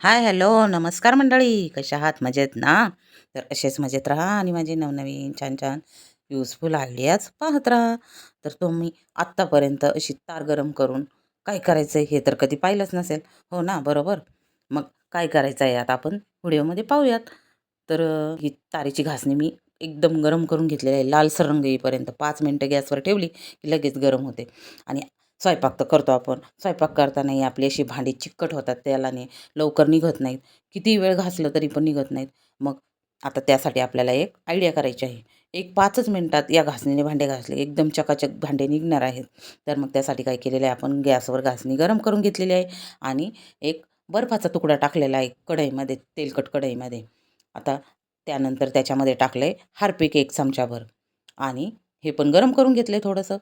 Hi hello नमस्कार मंडळी. कशा आहात? मजेत ना? तर असेच मजेत राहा आणि माझे नवनवीन छान छान युजफुल आयडियाज पाहत राहा. तर तुम्ही आत्तापर्यंत अशी तार गरम करून काय करायचं आहे हे तर कधी पाहिलंच नसेल. हो ना? बरोबर. मग काय करायचं आहे आता आपण? व्हिडिओमध्ये पाहूयात. तर ही तारेची घासणी मी एकदम गरम करून घेतलेली आहे. लालसर रंग येईपर्यंत पाच मिनटं गॅसवर ठेवली की लगेच गरम होते. आणि स्वयंपाक तर करतो आपण. स्वयंपाक करतानाही आपली अशी भांडी चिकट होतात त्यालाने लवकर निघत नाहीत. किती वेळ घासलं तरी पण निघत नाहीत. मग आता त्यासाठी आपल्याला एक आयडिया करायची आहे. एक पाचच मिनटात या घासणीने भांडे घासले. एकदम चकाचक भांडे निघणार आहेत. तर मग त्यासाठी काय केलेलं आहे? आपण गॅसवर घासणी गरम करून घेतलेली आहे आणि एक बर्फाचा तुकडा टाकलेला आहे कढईमध्ये तेलकट कढईमध्ये. आता त्यानंतर त्याच्यामध्ये टाकलं आहे हार्पिक एक चमचाभर. आणि हे पण गरम करून घेतलं आहे थोडंसं.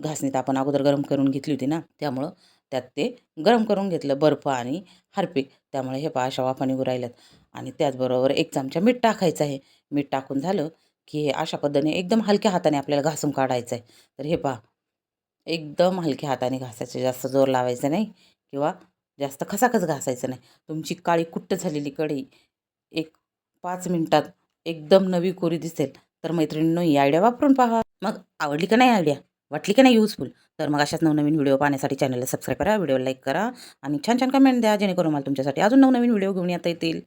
घासणीत आपण अगोदर गरम करून घेतली होती ना त्यामुळं त्यात ते गरम करून घेतलं बर्फ आणि हार्पिक त्यामुळे हे पहा अशा वाफाने निघू आणि त्याचबरोबर एक चमचा मीठ टाकायचं आहे. मीठ टाकून झालं की हे अशा पद्धतीने एकदम हलक्या हाताने आपल्याला घासून काढायचं आहे. तर हे पहा एकदम हलक्या हाताने घासायचं जास्त जोर लावायचं नाही किंवा जास्त खसाखस घासायचं नाही. तुमची काळी कुट्ट झालेली कढी एक पाच मिनटात एकदम नवी कोरी दिसेल. तर मैत्रिणींनो ही आयडिया वापरून पहा. मग आवडली का नाही आयडिया? वाटली की नाही युजफुल तर मग अशाच नवनवीन व्हिडिओ पाहण्यासाठी चॅनलला सबस्क्राईब करा व्हिडिओ लाईक करा आणि छान छान कमेंट द्या जेणेकरून मला तुमच्यासाठी अजून नवनवीन व्हिडिओ घेऊन येता येतील.